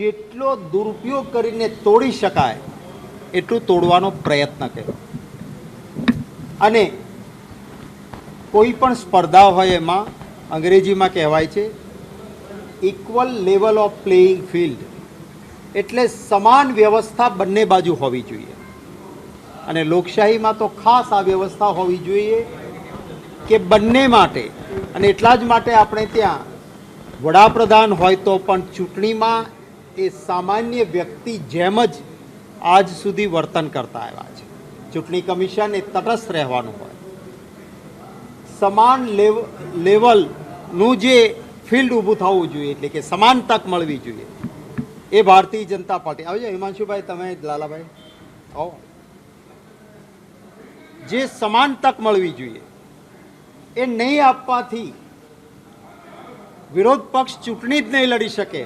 જેટલો દુરુપયોગ કરીને તોડી શકાય, એટલું તોડવાનો પ્રયત્ન કર્યો અને કોઈ પણ સ્પર્ધા હોય એમાં, અંગ્રેજીમાં કહેવાય છે equal level of playing field એટલે સમાન વ્યવસ્થા બંને બાજુ હોવી જોઈએ. અને લોકશાહીમાં તો ખાસ આ વ્યવસ્થા હોવી જોઈએ કે બંને માટે. અને એટલા જ માટે આપણે ત્યાં વડાપ્રધાન હોય તો પણ ચૂંટણીમાં એ સામાન્ય વ્યક્તિ જેમ જ આજ સુધી વર્તન કરતા આવ્યા છે. ચૂંટણી કમિશન એ તટસ્થ રહેવાનું હોય. સમાન લેવ લેવલનું જે ફિલ્ડ ઊભું થવું જોઈએ, એટલે કે સમાન તક મળવી જોઈએ, એ ભારતીય જનતા પાર્ટી. આવજો, હિમાંશુભાઈ, તમે, લાલાભાઈ, આવો. જે સમાન તક મળવી જોઈએ, એ નહીં આપવાથી વિરોધ પક્ષ ચૂંટણી જ નહીં લડી શકે.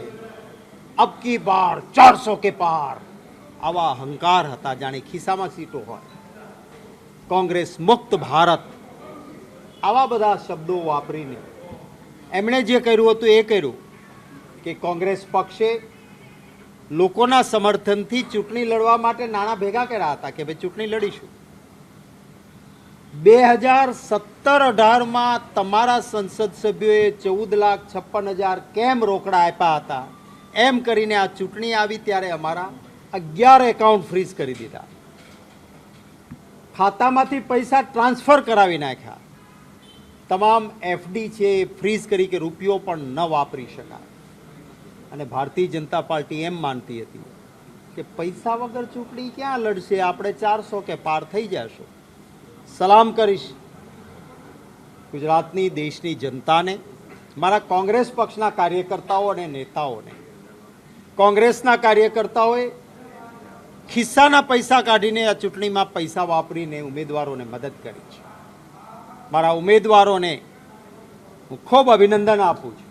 અબ કી બાર ચારસો કે પાર આવા અહંકાર હતા જાણે ખિસ્સામાં સીટો હોય. કોંગ્રેસ મુક્ત ભારત. આવા બધા શબ્દો વાપરીને એમણે જે કર્યું હતું એ કર્યું કે કોંગ્રેસ પક્ષે લોકોના સમર્થનથી ચૂંટણી લડવા માટે નાણાં ભેગા કર્યા હતા કે ભાઈ ચૂંટણી લડીશું. બે હજાર સત્તર અઢારમાં તમારા સંસદ સભ્યોએ ચૌદ લાખ છપ્પન હજાર કેમ રોકડા આપ્યા હતા? એમ કરીને આ ચૂંટણી આવી ત્યારે અમારા અગિયાર એકાઉન્ટ ફ્રીઝ કરી દીધા. ખાતામાંથી પૈસા ટ્રાન્સફર કરાવી નાખ્યા. તમામ એફડી છે એ ફ્રીઝ કરી કે રૂપિયો પણ ન વાપરી શકાય. અને ભારતીય જનતા પાર્ટી એમ માનતી હતી કે પૈસા વગર ચૂંટણી ક્યાં લડશે? આપણે ચારસો કે પાર થઈ જશું. સલામ કરીશ ગુજરાતની, દેશની જનતાને, મારા કોંગ્રેસ પક્ષના કાર્યકર્તાઓ અને નેતાઓને. કોંગ્રેસના કાર્યકર્તાઓએ ખિસ્સાના પૈસા કાઢીને આ ચૂંટણીમાં પૈસા વાપરીને ઉમેદવારોને મદદ કરી છે. મારા ઉમેદવારોને હું ખૂબ અભિનંદન આપું છું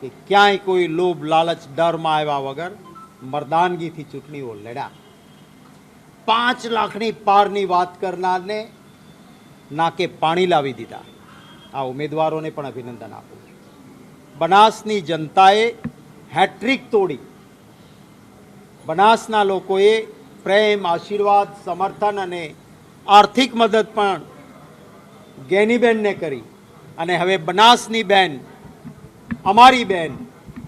કે ક્યાંય કોઈ લોભ લાલચ ડરમાં આવ્યા વગર મર્દાનગીથી ચૂંટણીઓ લડ્યા. પાંચ લાખની પારની વાત કરનારને નાકે પાણી લાવી દીધા. આ ઉમેદવારોને પણ અભિનંદન આપું છું. બનાસની જનતાએ હેટ્રિક તોડી. બનાસના લોકોએ પ્રેમ, આશીર્વાદ, સમર્થન અને આર્થિક મદદ પણ ગેનીબેનને કરી. અને હવે બનાસની બેન, અમારી બેન,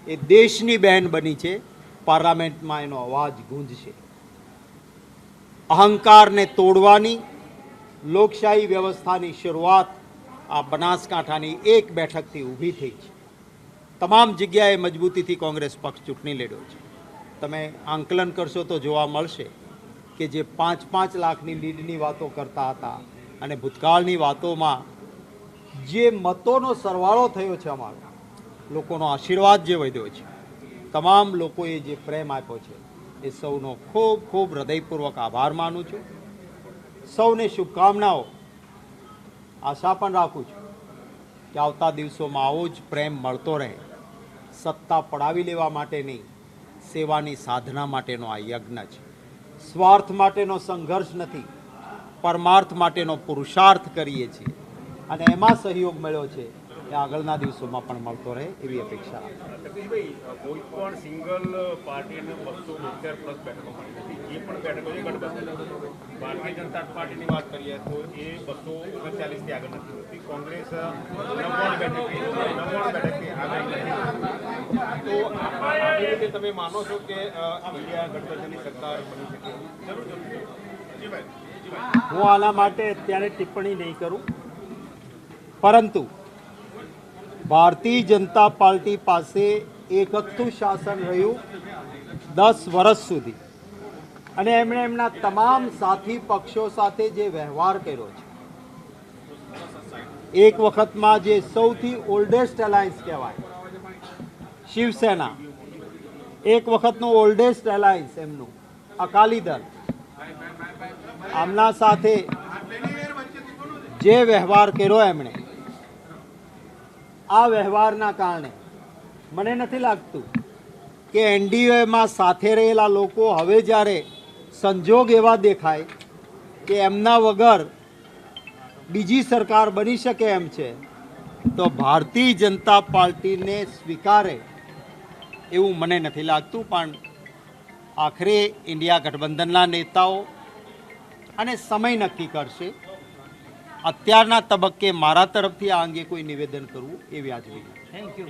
એ દેશની બેન બની છે. પાર્લામેન્ટમાં એનો અવાજ ગુંજશે. અહંકારને તોડવાની લોકશાહી વ્યવસ્થાની શરૂઆત આ બનાસકાંઠાની એક બેઠકથી ઊભી થઈ છે. તમામ જગ્યાએ મજબૂતીથી કોંગ્રેસ પક્ષ ચૂંટણી લડ્યો છે. તમે આંકલન કરશો તો જોવા મળશે કે જે પાંચ પાંચ લાખની લીડની વાતો કરતા હતા અને ભૂતકાળની વાતોમાં જે મતોનો સરવાળો થયો છે અમારો, લોકોનો આશીર્વાદ જે વધ્યો છે, તમામ લોકોએ જે પ્રેમ આપ્યો છે, એ સૌનો ખૂબ ખૂબ હૃદયપૂર્વક આભાર માનું છું. સૌને શુભકામનાઓ. આશા પણ રાખું છું કે આવતા દિવસોમાં આવો જ પ્રેમ મળતો રહે. સત્તા પડાવી લેવા માટે નહીં, સેવાની સાધના માટેનો આ યજ્ઞ છે. સ્વાર્થ માટેનો સંઘર્ષ નથી, પરમાર્થ માટેનો પુરુષાર્થ કરીએ છીએ. અને એમાં સહયોગ મળ્યો છે એ આગળના દિવસોમાં પણ મળતો રહે એવી અપેક્ષા કોઈ પણ કોંગ્રેસ આગળ નથી તો આ આવી રીતે તમે માનો છો કે ઇન્ડિયા ગઠબંધનની સરકાર બની શકે હું આના માટે અત્યારે ટિપ્પણી નહીં કરું. પરંતુ ભારતીય જનતા પાર્ટી પાસે એકતું શાસન રહ્યું દસ વર્ષ સુધી. અને એમણે એમના તમામ સાથી પક્ષો સાથે જે વ્યવહાર કર્યો છે એક વખતમાં જે સૌથી ઓલ્ડેસ્ટ અલાયન્સ કહેવાય શિવસેના એક વખતનું ઓલ્ડેસ્ટ એલાયન્સ એમનું અકાલી દળ આમના સાથે જે વ્યવહાર કર્યો એમણે, આ વ્યવહારના કારણે મને નથી લાગતું કે એનડીએમાં સાથે રહેલા લોકો હવે જ્યારે સંજોગ એવા દેખાય કે એમના વગર બીજી સરકાર બની શકે એમ છે, તો ભારતીય જનતા પાર્ટીને સ્વીકારે એવું મને નથી લાગતું, પણ આખરે ઇન્ડિયા ગઠબંધનના નેતાઓ અને સમય નક્કી કરશે. અત્યારના તબક્કે મારા તરફથી આ અંગે કોઈ નિવેદન કરવું એ વ્યાજબી થેન્ક યુ